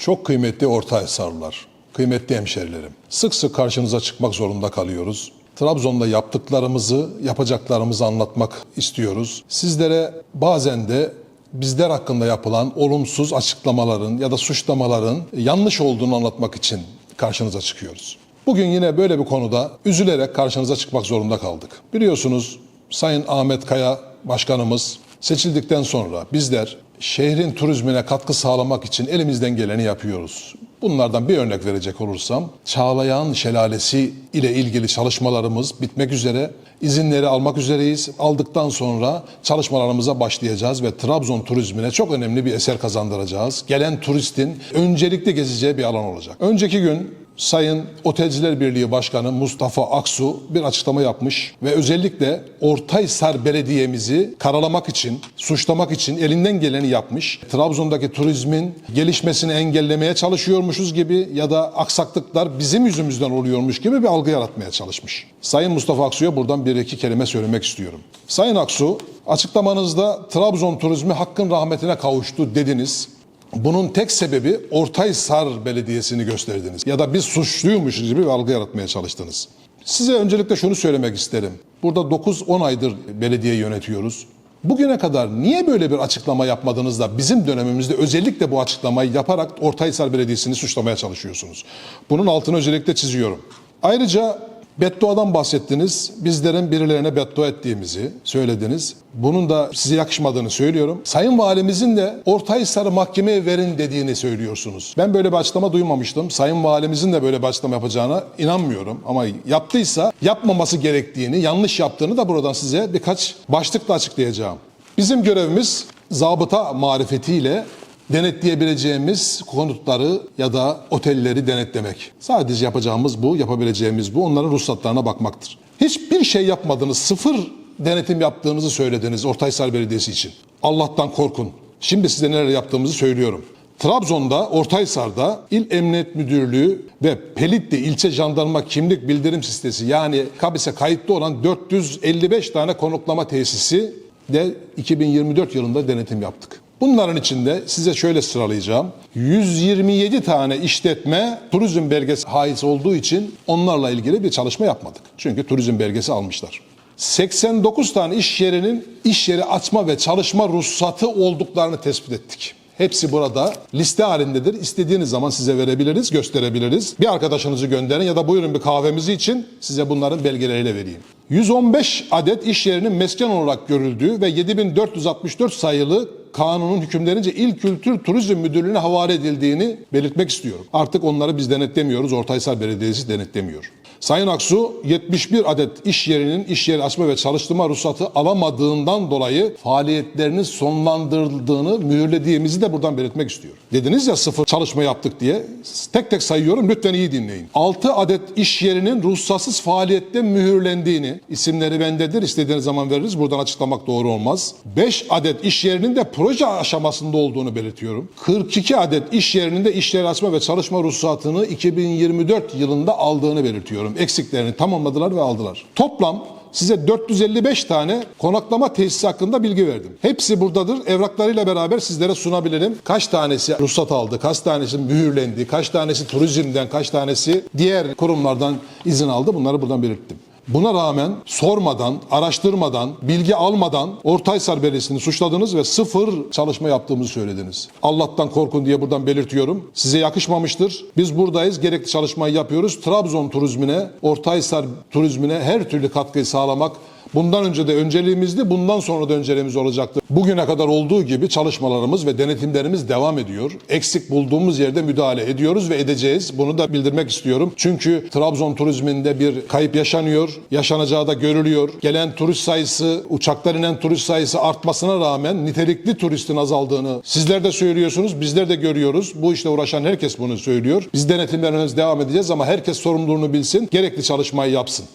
Çok kıymetli orta Hisarlılar, kıymetli hemşerilerim. Sık sık karşınıza çıkmak zorunda kalıyoruz. Trabzon'da yaptıklarımızı, yapacaklarımızı anlatmak istiyoruz. Sizlere bazen de bizler hakkında yapılan olumsuz açıklamaların ya da suçlamaların yanlış olduğunu anlatmak için karşınıza çıkıyoruz. Bugün yine böyle bir konuda üzülerek karşınıza çıkmak zorunda kaldık. Biliyorsunuz Sayın Ahmet Kaya Başkanımız seçildikten sonra bizler şehrin turizmine katkı sağlamak için elimizden geleni yapıyoruz. Bunlardan bir örnek verecek olursam Çağlayan Şelalesi ile ilgili çalışmalarımız bitmek üzere. İzinleri almak üzereyiz. Aldıktan sonra çalışmalarımıza başlayacağız ve Trabzon turizmine çok önemli bir eser kazandıracağız. Gelen turistin öncelikle gezeceği bir alan olacak. Önceki gün Sayın Otelciler Birliği Başkanı Mustafa Aksu bir açıklama yapmış ve özellikle Ortaysar Belediye'mizi karalamak için, suçlamak için elinden geleni yapmış. Trabzon'daki turizmin gelişmesini engellemeye çalışıyormuşuz gibi ya da aksaklıklar bizim yüzümüzden oluyormuş gibi bir algı yaratmaya çalışmış. Sayın Mustafa Aksu'ya buradan bir iki kelime söylemek istiyorum. Sayın Aksu, açıklamanızda Trabzon turizmi hakkın rahmetine kavuştu dediniz. Bunun tek sebebi Ortaysar Belediyesi'ni gösterdiniz. Ya da biz suçluymuşuz gibi bir algı yaratmaya çalıştınız. Size öncelikle şunu söylemek isterim. Burada 9-10 aydır belediye yönetiyoruz. Bugüne kadar niye böyle bir açıklama yapmadınız da bizim dönemimizde özellikle bu açıklamayı yaparak Ortaysar Belediyesi'ni suçlamaya çalışıyorsunuz? Bunun altını özellikle çiziyorum. Ayrıca Bedduadan bahsettiniz. Bizlerin birilerine beddua ettiğimizi söylediniz. Bunun da size yakışmadığını söylüyorum. Sayın Valimizin de Ortahisar'ı mahkemeye verin dediğini söylüyorsunuz. Ben böyle bir açıklama duymamıştım. Sayın Valimizin de böyle bir açıklama yapacağına inanmıyorum. Ama yaptıysa yapmaması gerektiğini, yanlış yaptığını da buradan size birkaç başlıkla açıklayacağım. Bizim görevimiz zabıta marifetiyle denetleyebileceğimiz konutları ya da otelleri denetlemek. Sadece yapacağımız bu, yapabileceğimiz bu. Onların ruhsatlarına bakmaktır. Hiçbir şey yapmadınız, sıfır denetim yaptığınızı söylediniz Ortaysar Belediyesi için. Allah'tan korkun. Şimdi size neler yaptığımızı söylüyorum. Trabzon'da, Ortaysar'da İl Emniyet Müdürlüğü ve Pelitli İlçe Jandarma Kimlik Bildirim Sitesi yani KABİS'e kayıtlı olan 455 tane konuklama tesisi de 2024 yılında denetim yaptık. Bunların içinde size şöyle sıralayacağım. 127 tane işletme turizm belgesi haiz olduğu için onlarla ilgili bir çalışma yapmadık. Çünkü turizm belgesi almışlar. 89 tane iş yerinin iş yeri açma ve çalışma ruhsatı olduklarını tespit ettik. Hepsi burada liste halindedir. İstediğiniz zaman size verebiliriz, gösterebiliriz. Bir arkadaşınızı gönderin ya da buyurun bir kahvemizi için size bunların belgeleriyle vereyim. 115 adet iş yerinin mesken olarak görüldüğü ve 7464 sayılı kanunun hükümlerince İl Kültür Turizm Müdürlüğü'ne havale edildiğini belirtmek istiyorum. Artık onları biz denetlemiyoruz, Ortaysar Belediyesi denetlemiyor. Sayın Aksu 71 adet iş yerinin iş yeri açma ve çalıştırma ruhsatı alamadığından dolayı faaliyetlerini sonlandırıldığını mühürlediğimizi de buradan belirtmek istiyor. Dediniz ya sıfır çalışma yaptık diye. Tek tek sayıyorum lütfen iyi dinleyin. 6 adet iş yerinin ruhsatsız faaliyette mühürlendiğini, isimleri bendedir istediğiniz zaman veririz buradan açıklamak doğru olmaz. 5 adet iş yerinin de proje aşamasında olduğunu belirtiyorum. 42 adet iş yerinin de iş yeri açma ve çalışma ruhsatını 2024 yılında aldığını belirtiyorum. Eksiklerini tamamladılar ve aldılar. Toplam size 455 tane konaklama tesisi hakkında bilgi verdim. Hepsi buradadır. Evraklarıyla beraber sizlere sunabilirim. Kaç tanesi ruhsat aldı, kaç tanesi mühürlendi, kaç tanesi turizmden, kaç tanesi diğer kurumlardan izin aldı. Bunları buradan belirttim. Buna rağmen sormadan, araştırmadan, bilgi almadan Ortaysar Belediyesi'ni suçladınız ve sıfır çalışma yaptığımızı söylediniz. Allah'tan korkun diye buradan belirtiyorum. Size yakışmamıştır. Biz buradayız. Gerekli çalışmayı yapıyoruz. Trabzon turizmine, Ortaysar turizmine her türlü katkıyı sağlamak Bundan önce de önceliğimizdi, bundan sonra da önceliğimiz olacaktır. Bugüne kadar olduğu gibi çalışmalarımız ve denetimlerimiz devam ediyor. Eksik bulduğumuz yerde müdahale ediyoruz ve edeceğiz. Bunu da bildirmek istiyorum. Çünkü Trabzon turizminde bir kayıp yaşanıyor. Yaşanacağı da görülüyor. Gelen turist sayısı, uçaktan inen turist sayısı artmasına rağmen nitelikli turistin azaldığını sizler de söylüyorsunuz, bizler de görüyoruz. Bu işle uğraşan herkes bunu söylüyor. Biz denetimlerimiz devam edeceğiz ama herkes sorumluluğunu bilsin, gerekli çalışmayı yapsın.